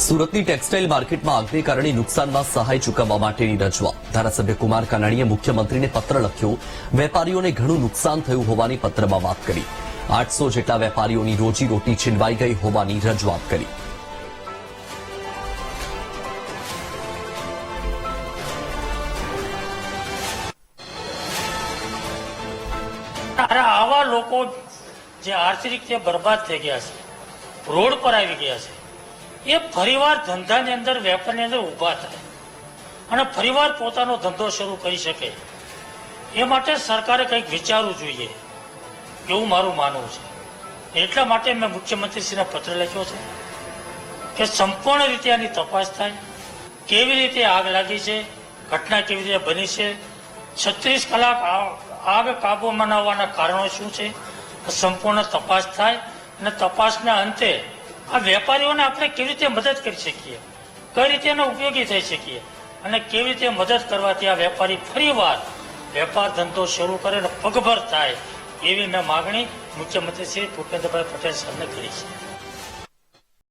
સુરતની ટેક્સટાઇલ માર્કેટમાં આગને કારણે નુકસાનમાં સહાય ચૂકવવા માટેની રજૂઆત. ધારાસભ્ય કુમાર કાનાણીએ મુખ્યમંત્રીને પત્ર લખ્યો, વેપારીઓને ઘણું નુકસાન થયું હોવાની પત્રમાં વાત કરી. આઠસો જેટલા વેપારીઓની રોજીરોટી છીનવાઈ ગઈ હોવાની રજૂઆત કરી. આવા લોકો જે આર્થિક રીતે બરબાદ થઈ ગયા છે, રોડ પર આવી ગયા છે. એ ફરીવાર ધંધાની અંદર વેપારની અંદર ઊભા થાય. અને ફરીવાર પોતાનો ધંધો શરૂ કરી શકે. એ માટે સરકારે કંઈક વિચારવું જોઈએ. એવું મારું માનવું છે. એટલા માટે મેં મુખ્યમંત્રીશ્રીને પત્ર લખ્યો છે કે સંપૂર્ણ રીતે આની તપાસ થાય. કેવી રીતે આગ લાગી છે, ઘટના કેવી રીતે બની છે, છત્રીસ કલાક આગ કાબૂમાં ન હોવાના કારણો શું છે, સંપૂર્ણ તપાસ થાય. અને તપાસના અંતે આ વેપારીઓને આપણે કેવી રીતે મદદ કરી શકીએ? કઈ રીતે એનો ઉપયોગી થઈ શકીએ? અને કેવી રીતે મદદ કરવાથી આ વેપારી ફરીવાર વેપાર ધંધો શરૂ કરે અને પગભર થાય એવી મેં માગણી મુખ્યમંત્રી શ્રી ભૂપેન્દ્રભાઈ પટેલ સાહેબને કરી છે.